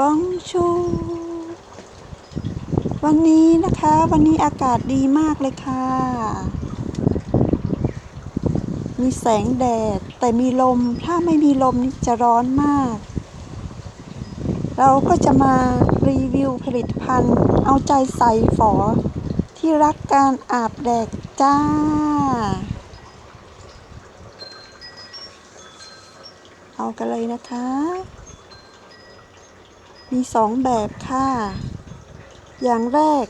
บองชู วันนี้นะคะ วันนี้อากาศดีมากเลยค่ะ มีแสงแดด แต่มีลม ถ้าไม่มีลมนี่จะร้อนมาก เราก็จะมารีวิวผลิตภัณฑ์ เอาใจใส่ฝอ ที่รักการอาบแดดจ้าเอากันเลยนะคะ มีสองแบบค่ะ อย่างแรก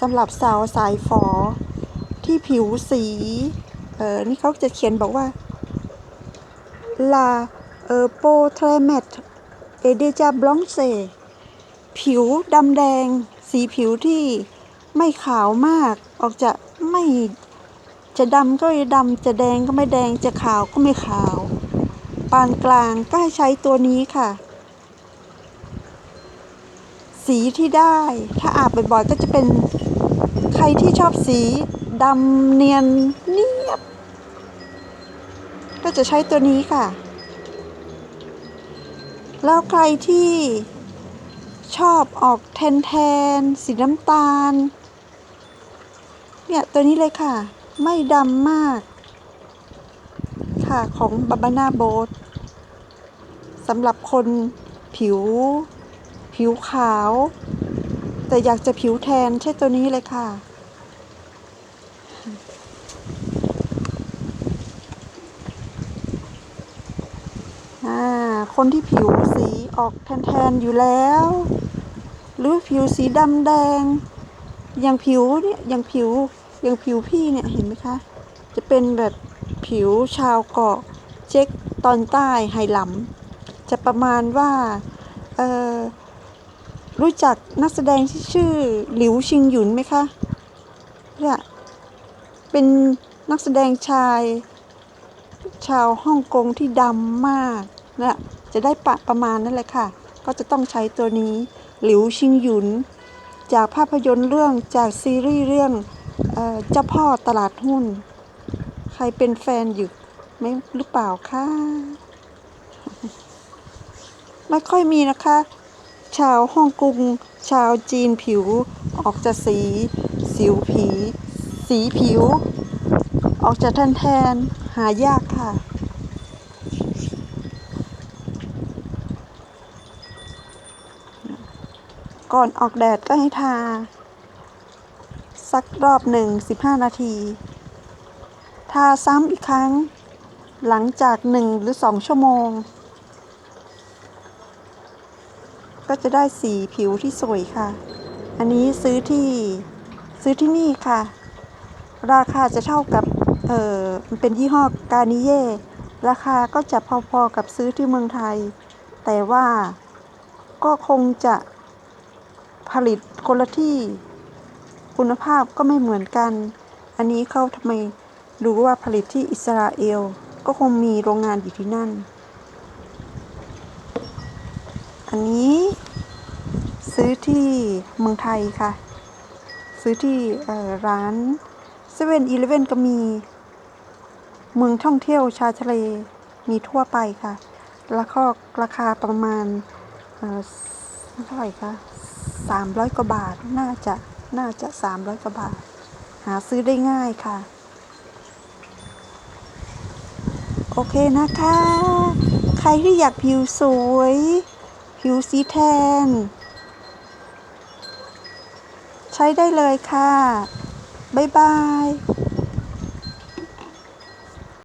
สำหรับสาวสายฝอ ที่ผิวสี เออนี่เขาจะเขียนบอกว่า La เออโปเทรเมตเอเดจาบลองเซผิวดำแดง สีผิวที่ไม่ขาวมาก ออกจะไม่จะดำก็ไม่ดำจะแดงก็ไม่แดงจะขาวก็ไม่ขาว ปานกลางก็ให้ใช้ตัวนี้ค่ะ สีที่ได้ ถ้าอาบบ่อยๆก็จะเป็นใครที่ชอบสีดำเนียนเนียบ ก็จะใช้ตัวนี้ค่ะ แล้วใครที่ชอบออกแทนแทนๆสีน้ำตาล เนี่ยตัวนี้เลยค่ะ ไม่ดำมาก ค่ะของบาบาน่าโบทสำหรับคนผิว ผิวขาว แต่อยากจะผิวแทนใช่ตัวนี้เลยค่ะอาคนที่ผิวสีออกแทนๆอยู่แล้ว หรือผิวสีดำแดง อย่างผิวเนี่ยอย่างผิวอย่างผิวพี่เนี่ยเห็นไหมคะ จะเป็นแบบผิวชาวเกาะเจ๊กตอนใต้ไหหลำจะประมาณว่า เออ รู้จักนักแสดงที่ชื่อหลิวชิงหยุนไหมคะเนี่ยเป็นนักแสดงชาย ชาวฮ่องกงที่ดำมากนะจะได้ปะประมาณนั่นแหละค่ะ ก็จะต้องใช้ตัวนี้หลิวชิงหยุน จากภาพยนตร์เรื่องจากซีรีส์เรื่องเออเจ้าพ่อตลาดหุ้น ใครเป็นแฟนอยู่ไหมหรือเปล่าคะไม่ค่อยมีนะคะ ชาวฮ่องกงชาวจีนผิว ออกจะสี สิวผี สีผิว ออกจะแทนแทนหายากค่ะ ก่อนออกแดดก็ให้ทา สักรอบหนึ่งสิบห้านาที ทาซ้ำอีกครั้ง หลังจากหนึ่งหรือสองชั่วโมง ก็จะได้สีผิวที่สวยค่ะ อันนี้ซื้อที่ซื้อที่นี่ค่ะ ราคาจะเท่ากับเออมันเป็นยี่ห้อกานิเย่ราคาก็จะพอๆกับซื้อที่เมืองไทย แต่ว่าก็คงจะผลิตคนละที่คุณภาพก็ไม่เหมือนกัน อันนี้เขาทำไมรู้ว่าผลิตที่อิสราเอล ก็คงมีโรงงานอยู่ที่นั่น อันนี้ ซื้อที่เมืองไทยค่ะ ซื้อที่ร้านเซเว่นอีเลฟเว่นก็มี เมืองท่องเที่ยวชายทะเลมีทั่วไปค่ะ แล้วก็ราคาประมาณเอ่อเท่าไหร่คะสามร้อยกว่าบาท น่าจะ น่าจะสามร้อยกว่าบาท หาซื้อได้ง่ายค่ะ โอเคนะคะ ใครที่อยากผิวสวย ผิวสีแทน ใช้ได้เลยค่ะ บ๊ายบาย